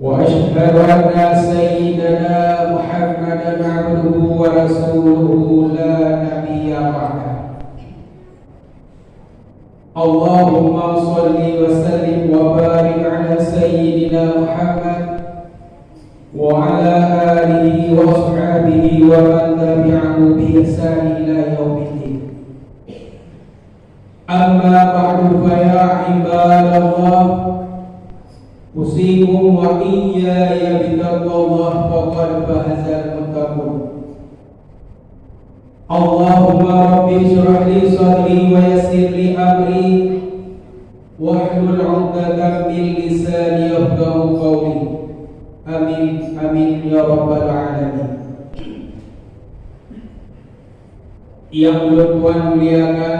وأشهد أن سيدنا محمدا عبده ورسوله لا نبي بعده. اللهم صل وسلم وبارك على سيدنا محمد وعلى آله وأصحابه ومن تبعه بإحسان إلى يوم الدين. أما بعد فيا عباد الله أوصيكم وإياي بتقوى الله فقد فاز المتقون اللهم رب اشرح لي صدري ويسر لي أمري واحلل عقدة من لساني يفقه قولي آمين آمين يا رب العالمين Yang bertuan muliakan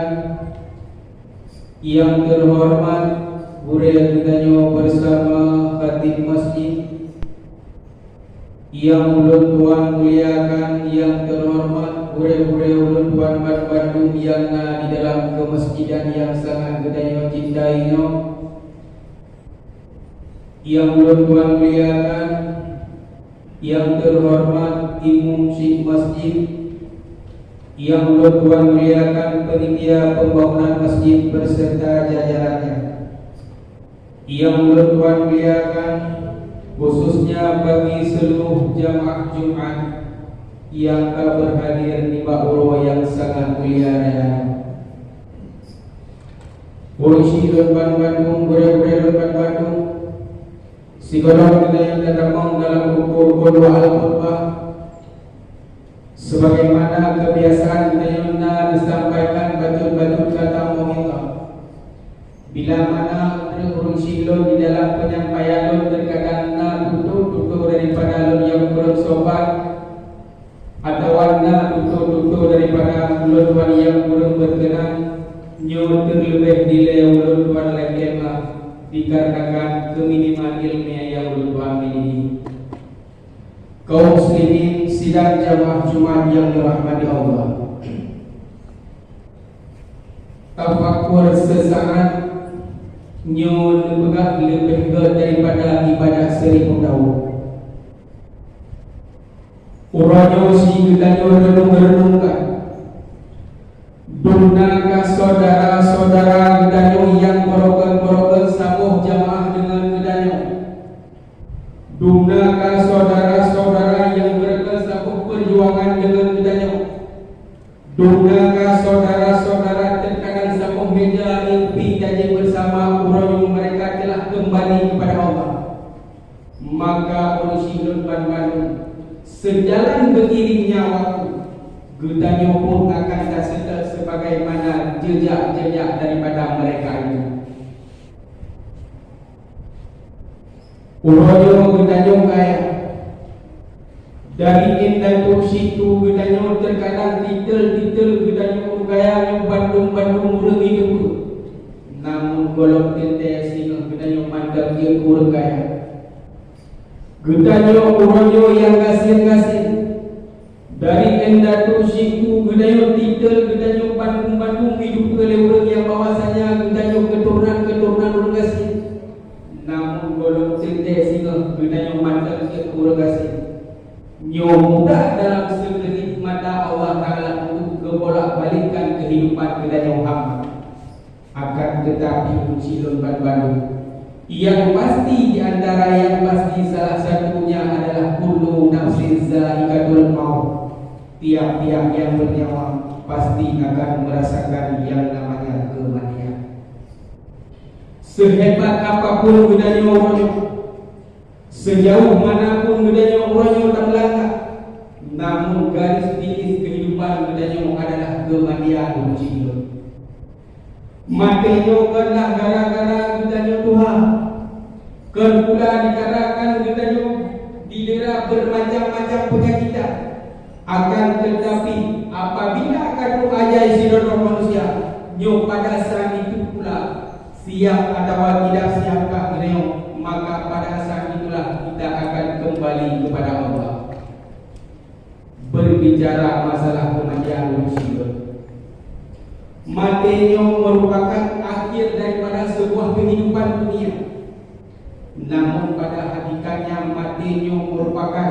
Yang terhormat Budaya kitanya bersama Khatib Masjid? Yang ulun tuan muliakan Yang terhormat Budaya-budaya ulun tuan Bandung Yang di dalam kemasjidan Yang sangat kitanya cintainya Yang ulun tuan muliakan Yang terhormat Imam Syekh Masjid. Yang ulun tuan muliakan Penitia pembangunan masjid Berserta jajarannya yang bertuan muliakan khususnya bagi seluruh jamaah Jumat. Yang telah berhadir di Ba'uro yang sangat mulia raya. Polisi Lepan Bandung, Bure-Bure Lepan Bandung, Sigolong kita yang terdapat dalam buku kedua Al-Qur'an Sebagaimana kebiasaan kita yang disampaikan batul-batul kata Muhammad Bila mana urung silon di dalam penyampaian lon terkadang na tutur-tutur daripada lon yang kurang sopan. Atau na tutur-tutur daripada lon tuan yang kurang berkenan. Nyo terlebih nilai lon tuan lagi lah. Dikarenakan keminiman ilmu yang lon tuan miliki. Kaum muslimin sidang jamaah Jumat yang dirahmati Allah. Tafakur sesaat Nyo lebegak lebih ke daripada ibadah seribu tahun. Uranyo si gedanyo renung-renungkan Dunaka saudara-saudara gedanyo yang borokan-borokan sabuh jamaah dengan gedanyo Dunaka saudara-saudara yang berkesabuh perjuangan dengan gedanyo Dunaka saudara-saudara terkadang sabuh meja impi janji bersama urang mereka telah kembali kepada Allah Maka urusi Lutban Bandung Sejalan beriringnya waktu Gedanyo pun akan tersetel sebagaimana jejak-jejak daripada mereka itu. Urangnya gedanyo kaya. Dari indah kursi itu gedanyo terkadang titel-titel gedanyo gaya Bandung-Bandung murah hidup. Namun golong tente sehingga gedanyo mandang dia gaya gedanyo uranyo yang kasih-kasih dari indah kursi itu gedanyo titel gedanyo Bandung-Bandung hidup ke lewat yang bahwasanya gedanyo keturunan-keturunan orang kasih namun golong tente sehingga gedanyo mandang dia kurang kasih Nyomudah dalam sekelip mata Allah Ta'ala untuk kebolak balikan kehidupan kita Muhammad. Akan tetapi ucilun Bandung Yang pasti di antara yang pasti salah satunya adalah Kullu nafsin za'ikatul maut. Tiap-tiap yang bernyawa pasti akan merasakan yang namanya kematian. Sehebat apapun gunanya orang Sejauh manapun bedanya orangnya tak melangkah Namun garis finish kehidupan bedanya adalah kematian ujian Matinya adalah gara-gara bedanya Tuhan Pula dikatakan bedanya Didera bermacam-macam penyakit. Akan tetapi apabila akan ajai sinar manusia Nyo pada saat itu pula. Siap atau tidak siapkah bedanya maka pada saat itulah kita akan kembali kepada Allah. Berbicara masalah kematian manusia. Matinya merupakan akhir daripada sebuah kehidupan dunia namun pada hakikatnya matinya merupakan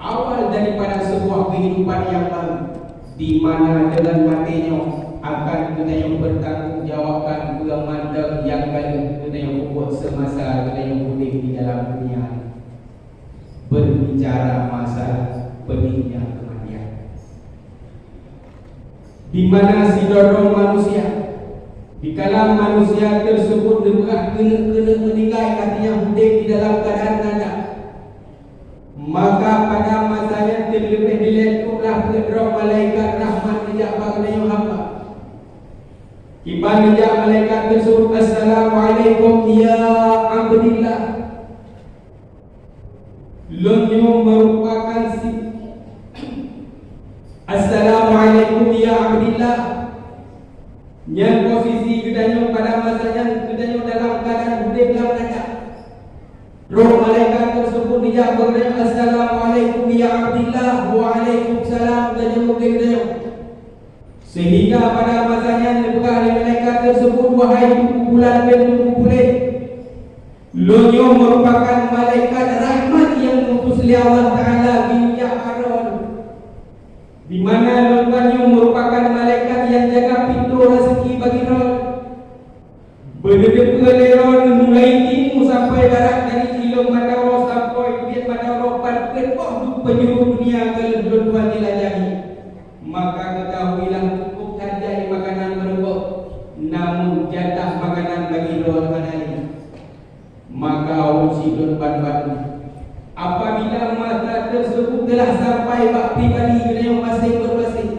awal daripada sebuah kehidupan yang baru di mana dengan matinya akan yang bertanggungjawabkan bermandang yang kena yang buat semasa yang boleh di dalam dunia. Berbicara masalah peningnya kematian. Di mana si dorong manusia di kalam manusia tersebut dekat kena-kena meninggal katanya hidup di dalam keadaan nada maka pada masanya terlebih diletuklah roh malaikat rahmat sejak bagi hamba Iban sejak malaikat tersebut Assalamualaikum ya Abdillah. Merupakan si Assalamualaikum ya Abdillah Yang posisi kedanyo pada masanya Kedanyo dalam keadaan hidup dalam nada Roh malaikat tersebut dijawab kedanyo Assalamualaikum ya Abdillah Waalaikumsalam Kedanyo mungkin kedanyo Sehingga pada masanya dibuka oleh malaikat Wahai bulan dan bulan Lonyo merupakan malaikat rahmat yang mengutus oleh Allah Ta'ala Binyak Aron di mana Lonyo merupakan malaikat yang jaga pintu rezeki bagi Ron Berdepa leron mulai timur sampai barat dari ilmu Madaro sampai Biar Madaro Pada oh, penjuru dunia ke dua-dua dilajahi Maka ketahuilah cukup saja makanan berebut Namun jatah makanan bagi Ron Manali Maka usi Ron Ban-Ban Apabila masa tersebut telah sampai bak pribadi kita masing-masing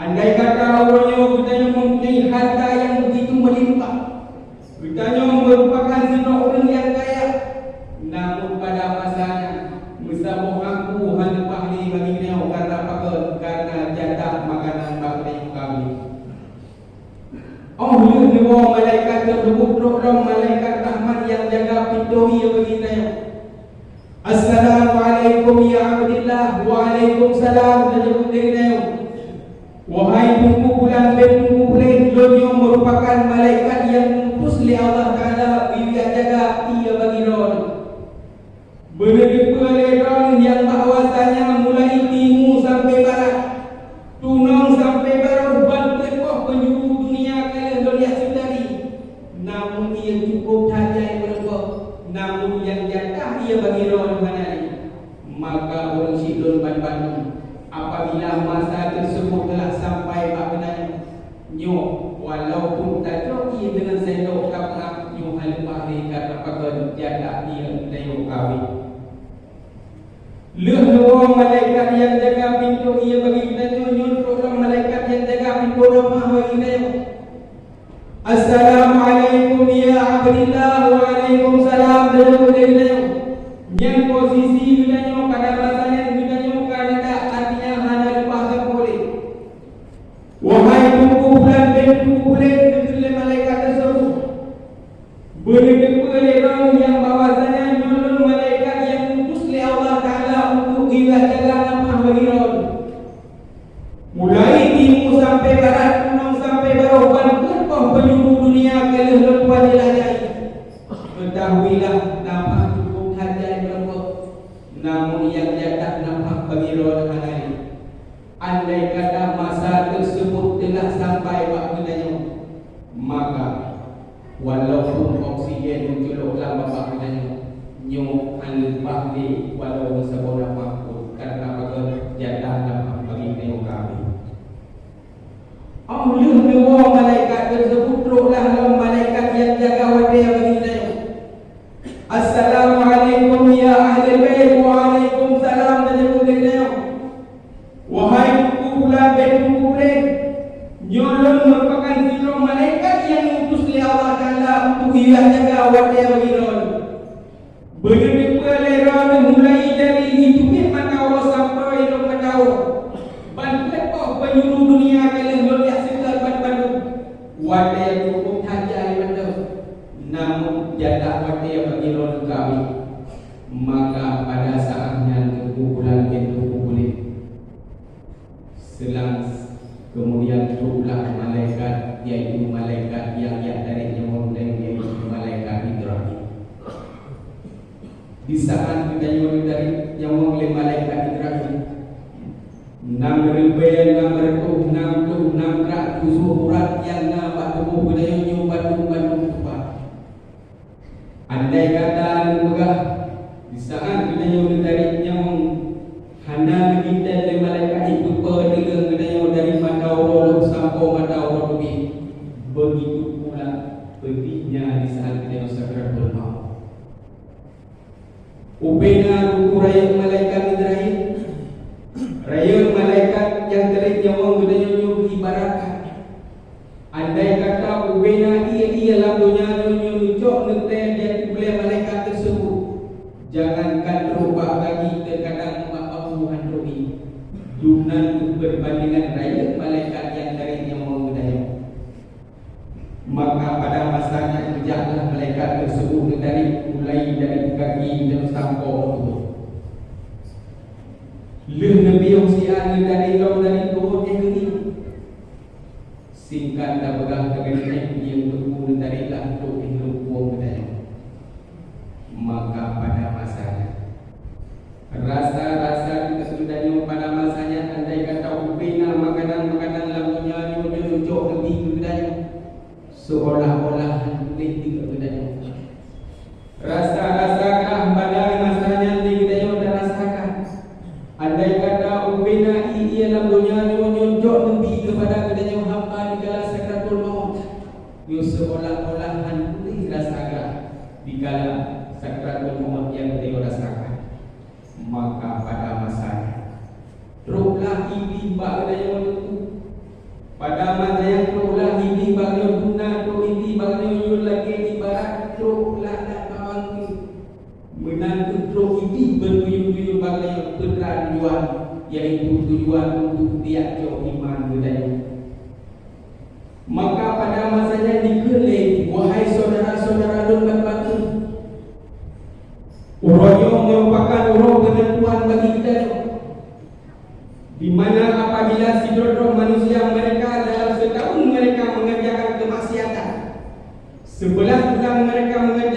Andai kata orangnya kita yang mempunyai harta yang begitu melimpah Kita merupakan zina orang yang kaya Namun pada masanya Musabuh aku hanya pahli bagi kita Karena apa? Karena jatah makanan bagi kami Oh, lu dua malaikat tersebut Program malaikat rahmat yang jaga pintu ia bagi kita Assalamualaikum ya Abdillah Waalaikumsalam Dan juga kita Wahai tunggu bulan dan tunggu bulan Dunia merupakan malaikat yang mengutus oleh Allah Ta'ala Bila jaga ia bagi Ron Benar-benar oleh Ron yang bahawasanya mulai timur sampai barat Tunang sampai barat Bantuan kau penjuru dunia kalian Lihat sendiri Namun ia cukup saja yang berbuat Namun yang jatah ia bagi Ron Maka orang sidon ban-ban apabila masa tersebut telah sampai maknanya nyo walaupun tak joki dengan sendok kapal nyo hal pahri karena pakai jaga dia dayo kawin Leh dua malaikat yang jaga pintu ia bagi kita nyo orang malaikat yang jaga pintu rumah bagi kita Assalamualaikum ya Abdillah Waalaikumsalam dan yang posisi kita nyo pada masanya kita nyo kerana artinya hana lepas boleh. Wahai bulan dan tunggu bulan Ketua malaikat tersebut. Berdepa lerang yang bahawasanya Nyolong malaikat yang utus oleh Allah Ta'ala Untuk ilah jalan nama bagi Ron Mulai timur sampai barat Tunang sampai barat Bantuan kau penyuruh dunia Kala lepas jelajah Ketahuilah nama cukup hajat berbuat Namun yang jatah nampak bagi Ron Hanai Andai kata masa tersebut telah sampai waktunya Maka Walaupun oksigen menculuklah bapak katanya Nyo hanya bahdi walau sebuah waktu Karena apa jatah dapat bagi neo kami Allah dua malaikat tersebut Teruklah dalam malaikat yang jaga wadah bagi neo Assalamualaikum di saat kita nyuri dari yang memilih malaikat Ibrahim nam ribuan nam ratus nam tu nam ratus surat yang nampak batu budaya nyobat tu batu tupa andai kata lugah di saat kita nyuri kadang-kadang membawa Tuhan Rumi Yunan berbandingan raya malaikat yang darinya mengudaya Maka pada masanya bijaklah malaikat tersebut dari mulai dari kaki dan sampo Lebih lebih usia dari kamu di mana apabila sidrodrom manusia mereka dalam setahun mereka mengerjakan kemaksiatan. Sebelah bulan mereka mengerjakan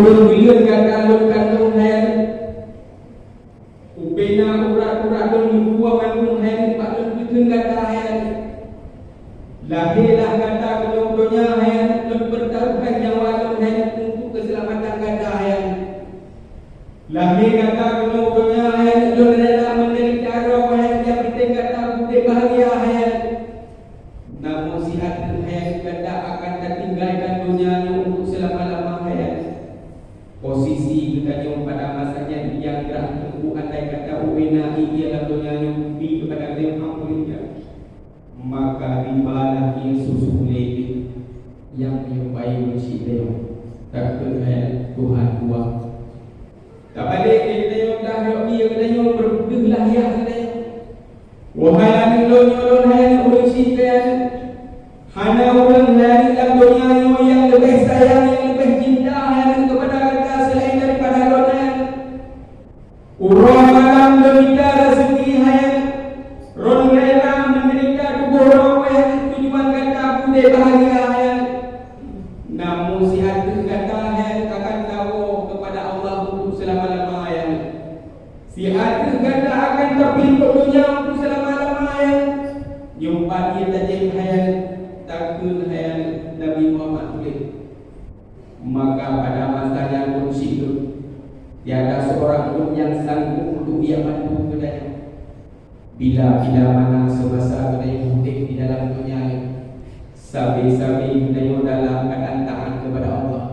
Well we've got that look at. Seorang pun yang sanggup untuk ia bantu kepadanya bila bila mana semasa kedai mudik di dalam dunia sabi-sabi kedai dalam keadaan taat kepada Allah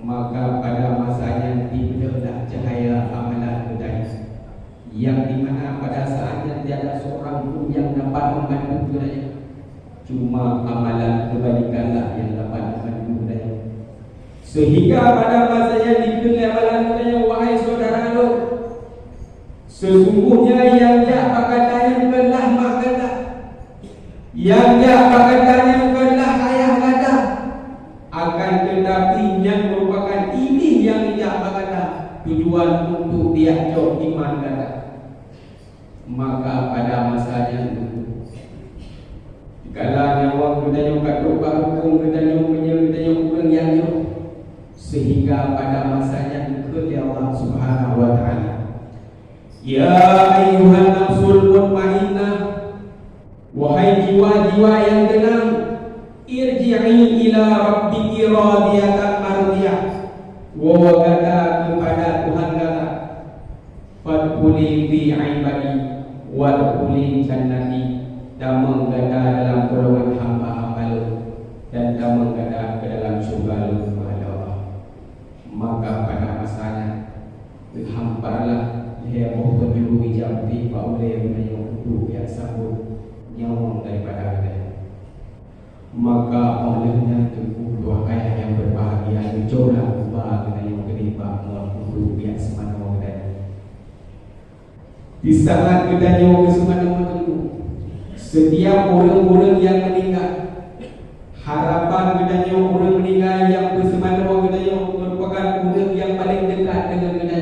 maka pada masanya tidaklah cahaya amalan kedai yang dimana pada saatnya tiada seorang pun yang dapat membantu kedai cuma amalan kebaikanlah yang dapat membantu kedai sehingga pada masanya dikenal amalan kedai Sesungguhnya yang dia pakatanya bukanlah mak kata Yang dia pakatanya bukanlah ayah kata. Akan tetapi yang merupakan ini yang dia pakata Tujuan untuk dia jauh iman kata Maka pada masanya itu Kalau nyawa kita yang kat rumah hukum kita yang punya kita yang kurang yang Sehingga pada masanya itu Allah subhanahu wa ta'ala Ya ayuhan nafsul mutmainnah. Wahai jiwa-jiwa yang tenang Irji'i ila rabbiki radiyatan mardiyah Wa kata kepada Tuhan kata Fadkuli fi ibadi Wadkuli jannati. Damang kata dalam golongan hamba-hamba Dan damang kata ke dalam syurga Maka pada masanya Hamparlah dia mau penjuru hijab di oleh menyok untuk yang sambut nyawa daripada kita. Maka olehnya tubuh dua ayah yang berbahagia dicoba ubah dengan yang kedua mohon untuk yang semana kita. Di saat kita nyawa ke semana itu, setiap orang-orang yang meninggal harapan kita nyawa orang meninggal yang bersemana kita nyawa merupakan orang yang paling dekat dengan kita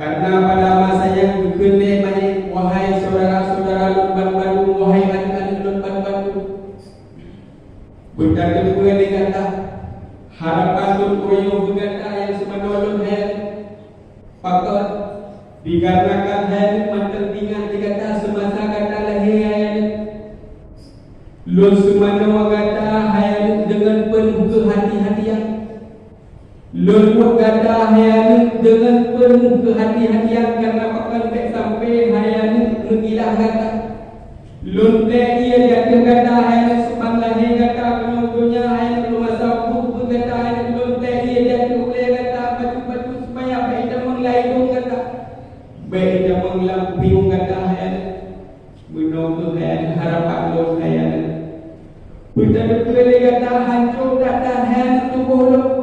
karena pada masa yang dikenai banyak Wahai saudara-saudara Lumban Bandung Wahai adik-adik Lumban Bandung Berkata dua dia kata Harapan Lun Koyo berkata yang semana Lun Hayat Pakar Dikarenakan Hayat Mantan tinggal dia kata Semasa kata lahir Hayat Lun semana kata Hayat dengan penuh kehati-hatian Lelur gada hayanu penuh kehati-hatian karena pakai tak sampai hayanu mengilah kata. Lunte ia jatuh gada hayanu sebanglah he kata penunggunya hayanu rumah sabu berkata hayanu lunte ia jatuh oleh kata batu-batu supaya baik dah menglaidung kata. Baik dah menglampiung kata hayanu. Menunggu hayanu harapan lun hayanu. Betul-betul kata hancur kata hayanu tubuh lun.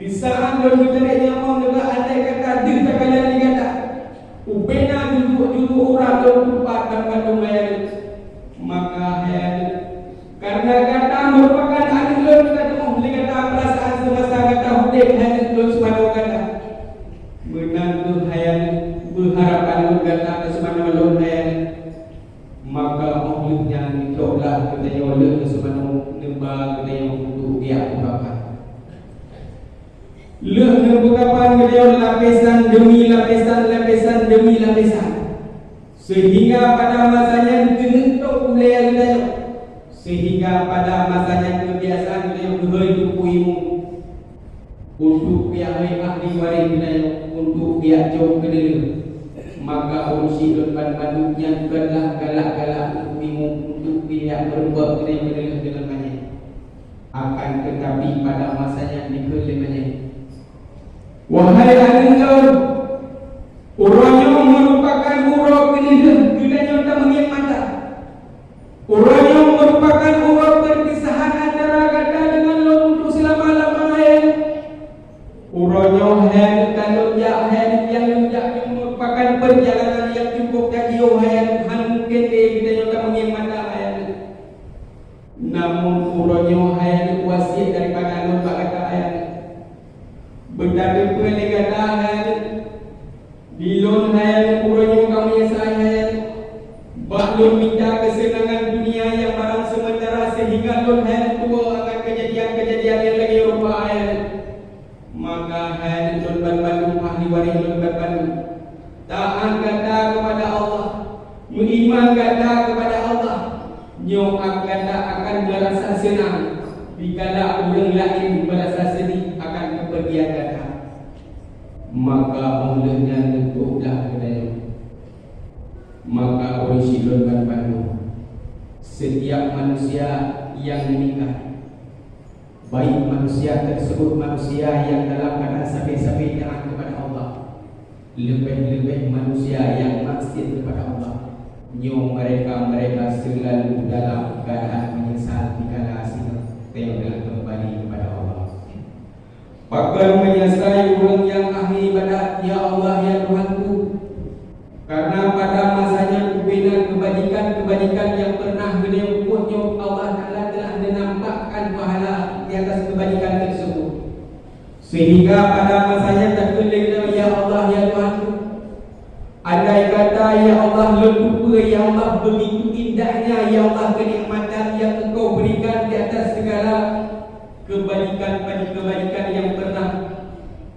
Di saat dia mencari nyawa juga ada kata dir sekalian dia kata. Upena duduk-duduk orang tu tempat tempat lumayan. Maka hayat karena kata merupakan ahli lor kata oh dia kata perasaan semasa kata hudek hayat lor semua kata. Menantu hayat berharapan lor kata ke semua lor hayat. Maka mohonnya ditolak kita yang lor semua nembang kita yang untuk dia berapa. Leh berkapan beliau lapisan demi lapisan lapisan demi lapisan Sehingga pada masanya dikentuk oleh beliau Sehingga pada masanya kebiasaan beliau berhidup ilmu Untuk pihak ahli waris beliau Untuk pihak jauh kedua Maka urusi depan banduknya bukanlah galak-galak untuk ilmu Pihak berbuat kedua dengan banyak Akan tetapi pada masanya dikelimanya Wahai alingan Orang yang merupakan urut kelidah Kedanya tak mengiak mata Orang yang merupakan urut perpisahan antara kata dengan lo untuk selama-lamanya Orang yang hen kalau ya hen yang yang merupakan perjalanan yang cukup kaki hen han mungkin dia kita yang tak mengiak mata hen Namun orang yang hen wasiat daripada lo tak kata hen Bertanda pun dia kata hayat Bilon hayat kurangnya kami saya hayat Baklun minta kesenangan dunia yang barang sementara Sehingga lon Akbar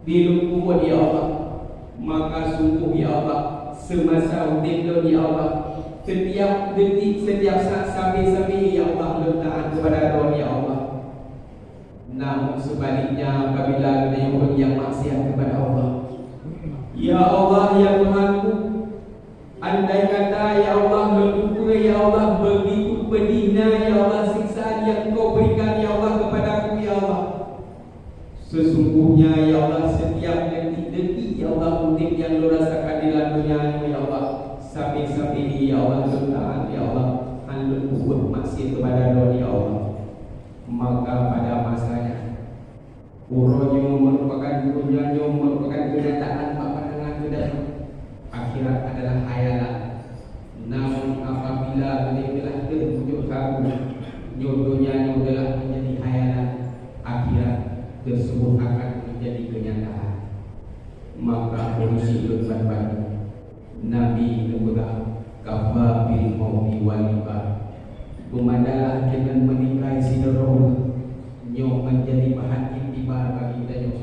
dilumpur Ya Allah. Maka sungguh Ya Allah. Semasa hidup Ya Allah. Setiap detik setiap saat sampai-sampai Ya Allah letak kepada roh Ya Allah. Namun sebaliknya apabila ada yang maksiat kepada Allah Ya Allah ya Tuhanku Andai kata Ya Allah berlupa Ya Allah begitu pedihnya Ya Allah siksaan yang kau berikan Ya Allah kepada aku Ya Allah Sesungguhnya Ya Allah setiap detik-detik Ya Allah unik yang lu rasakan di dunia Ya Allah Sampai-sampai Ya Allah Tuhan Ya Allah Anda buat maksud kepada dunia Ya Allah. Maka pada masanya. Uronya merupakan dunia merupakan kenyataan dan akhirat adalah hayalan. Namun apabila beliau telah terwujud kamu, jodohnya adalah menjadi hayalan, akhirat tersebut akan menjadi kenyataan. Maka urusi berbaik Nabi kemudah kafa bil mauti waliba Pemadalah dengan menikahi si Nyok menjadi bahan intibar bagi kita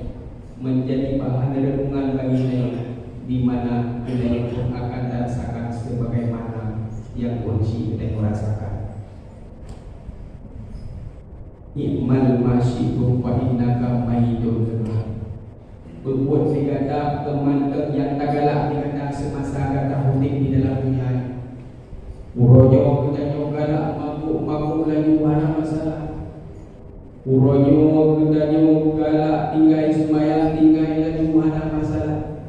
Menjadi bahan renungan bagi kita di mana kita pun akan dirasakan sebagaimana yang kunci kita merasakan. Iqmal masyidu fa innaka mayyidun. Berbuat segala teman yang tak galak dikata semasa kata hudik di dalam dunia Urojo kita galak mabuk-mabuk lagi mana masalah? Urojo kita galak tinggal semayang tinggal lagi mana masalah?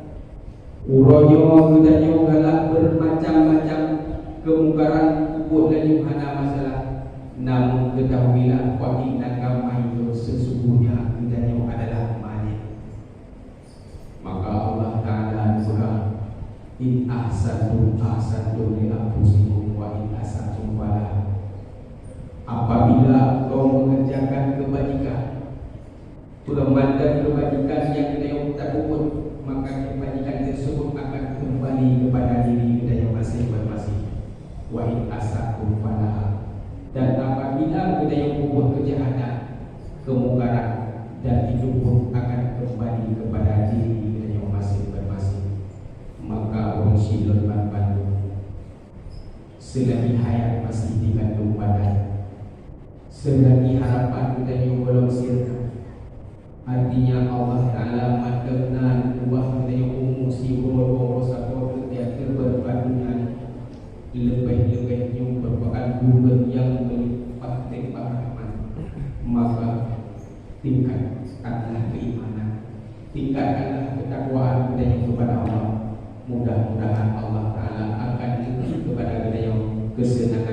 Urojo kita galak bermacam-macam kemungkaran kubur dan yuhana masalah? Namun ketahuilah Kuati dan kamai itu sesungguhnya kita adalah malik Maka Allah Ta'ala surah In ahsanu ahsanu li anfusikum wa in ahsanu fala Apabila kau mengerjakan kebajikan Permandan kebajikan yang kita yang tak kubur Maka kebajikan tersebut akan kembali kepada diri kita yang masih bermasih Wahid asakum falaha Dan apabila kita yang membuat kejahatan Kemungkaran Dan itu pun akan kembali kepada diri kita yang masih bermasih Maka orang silon bantu Selagi hayat masih dikandung badan Selagi harapan kita yang belum sirna. Artinya Allah Ta'ala Materna Buah kita yang umum Si Uro-uro Satu Ketika berbandingan. Lebih-lebih Yang merupakan Bukan yang Melipat Tempat Rahman Maka Tingkatkanlah keimanan. Tingkatkanlah ketakwaan kita kepada Allah. Mudah-mudahan Allah Ta'ala Akan lebih kepada kita です